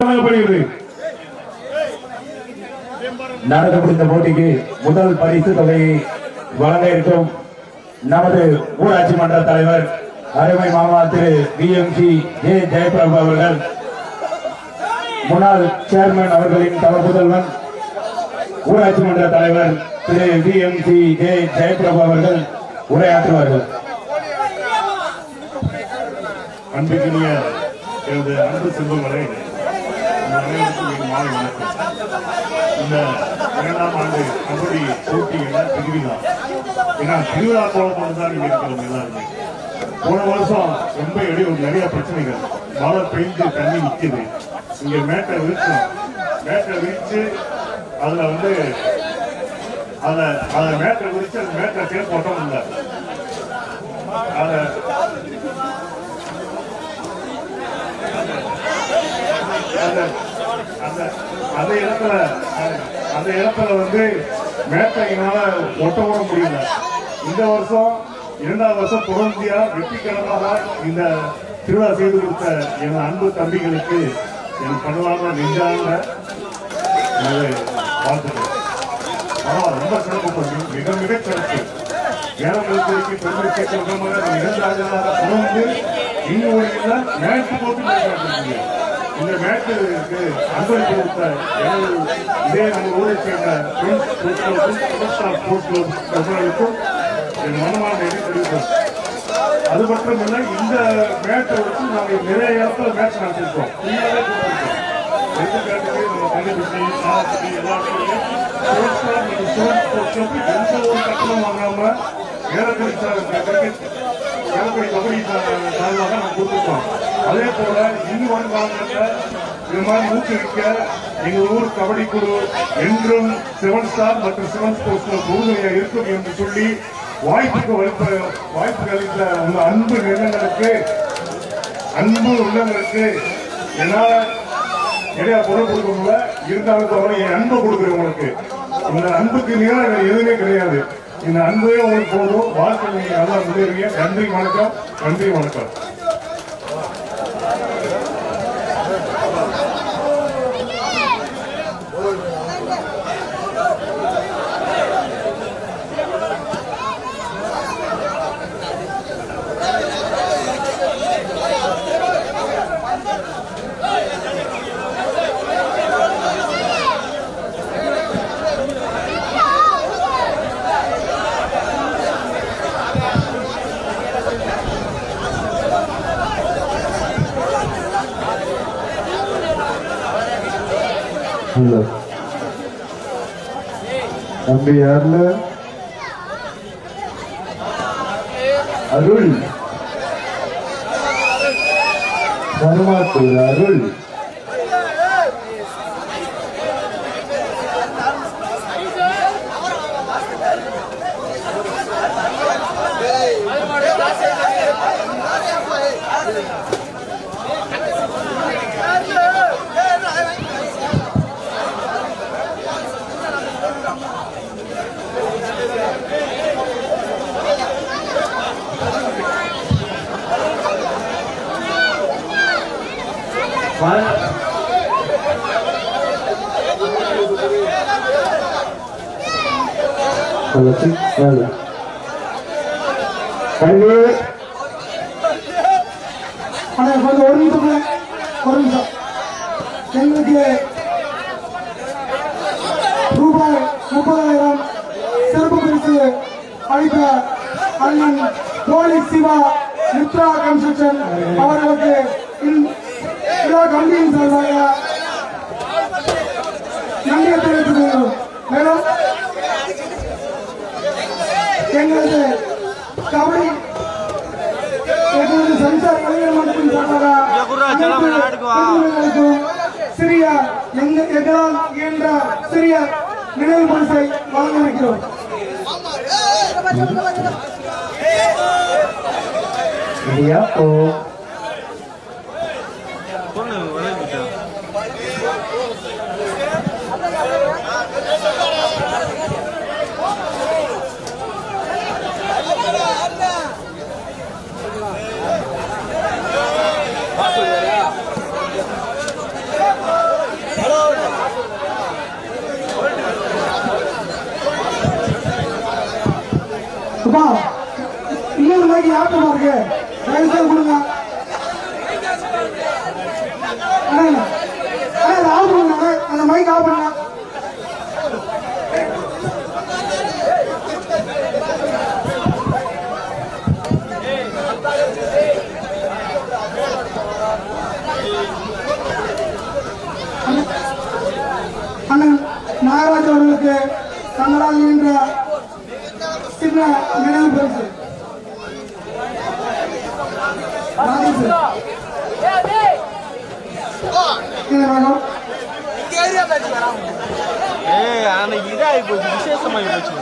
வழங்கப்படுகிறது. நடத்தப்படும் போட்டிக்கு முதல் பரிசு தொகையை வழங்க இருக்கும் நமது ஊராட்சி மன்ற தலைவர் அருமை மாமா திரு V M C J Jayaprabhu அவர்கள் முன்னாள் சேர்மன் அவர்களின் தவப்புதல்வன் ஊராட்சி மன்ற தலைவர் திரு V M C J Jayaprabhu அவர்கள் உரையாற்றுவார்கள். அன்புக்குரிய எனது அன்பு செல்வங்களே மாலை வணக்கம் இந்த இரண்டாம் ஆண்டு கபடி போட்டி என்ன திருவிழா ஏன்னா திருவிழா போல தான் இங்க இருக்கிறோம் எல்லாருமே போன வருஷம் ரொம்ப இடையூறு நிறைய பிரச்சனைகள் மழை பெய்ஞ்சு தண்ணி நிக்குது இங்க மேட்டை விரிச்சோம் மேட்டை விரிச்சு அதுல வந்து அதை அதை மேட்டை விரிச்சு அந்த மேட்டை தேர் போட்டோம் இல்லை. அதை அந்த இடத்துல அந்த இடத்துல வந்து மேட்டையினால ஒட்ட ஓட முடியல. இந்த வருஷம் இரண்டாவது வருஷம் தொடர்ந்தியா வெற்றிகரமாக இந்த திருவிழா செய்து கொடுத்த என் அன்பு தம்பிகளுக்கு என் பணிவான நெஞ்சான எனது வாழ்த்துக்கள். ஆனால் ரொம்ப சிறப்பு பண்ணி மிக மிக சிறப்பு. ஏழங்களுக்கு பெருமை சேர்க்க விதமாக இரண்டாவதாக தொடர்ந்து இன்னும் ஒரு இல்லை மேட்ச் போட்டு இந்த மேட்சுக்கு அன்பளிப்பு கொடுத்த இதே நம்ம ஊரை சேர்ந்த பிரின்ஸ் என் மனமான நன்றி தெரிவிக்கிறேன் அது மட்டும் இல்ல இந்த மேட்சை வச்சு நாங்கள் நிறைய இடத்துல மேட்ச் நடத்திருக்கோம். ஃப்ரீயாவே கொடுத்துருக்கோம் எடுத்துக்காட்டுக்கு நம்ம கண்டுபிடிச்சி சாப்பிட்டு எல்லா எந்த ஒரு கட்டணம் வாங்காம ஏலக்குடி ஏலக்குடி கபடி சார்பாக நம்ம கொடுத்துருக்கோம் அதே போல இன்னும் வருங்காலங்கள்ல இது மாதிரி ஊக்குவிக்க எங்கள் ஊர் கபடி குழு என்றும் சிவன் ஸ்டார் மற்றும் சிவன் ஸ்போர்ட்ஸ் உறுதுணையாக இருக்கும் என்று சொல்லி வாய்ப்புக்கு வலிப்ப வாய்ப்பு அளித்த உங்க அன்பு நிலங்களுக்கு அன்பு உள்ளங்களுக்கு என்னால நிறைய பொருள் கொடுக்க முடியல இருந்தாலும் தவிர என் அன்பை கொடுக்குறேன் உங்களுக்கு இந்த அன்புக்கு நேரம் எதுவுமே கிடையாது. இந்த அன்பே உங்களுக்கு போதும் வாழ்க்கை நீங்க நல்லா முன்னேறுவீங்க நன்றி வணக்கம். நன்றி வணக்கம். ஹலோ தம்பி யாருல? அருள். கருமாத்தூர் அருள். கொஞ்சம் ஒரு நிமிஷம் ஒரு நிமிஷம் எங்களுக்கு ரூபாய் முப்பதாயிரம் சிறப்பு பரிசு அளித்த அண்ணன் போலீஸ் சிவா மித்ரா கன்ஸ்ட்ரக்ஷன் அவர்களுக்கு சஞ்சார் கலைஞர் மன்றத்தின் சார்பாக சிறிய எங்க எங்களால் இயன்ற சிறிய நினைவு பரிசை வழங்க இருக்கிறோம் சரியா இன்னொரு மைக்கு யார்கிட்ட இருக்கு தயவு செய்து கொடுங்க. அதை ஆஃப் பண்ணுங்க அந்த மைக் ஆஃப் பண்ணுங்க அண்ணன் நாகராஜ் அவர்களுக்கு தங்களால் என்ற சின்ன நினைவு பரிசு. ஏ ஆனா வேணும் இதாகி போச்சு. விசேஷமாகி போச்சு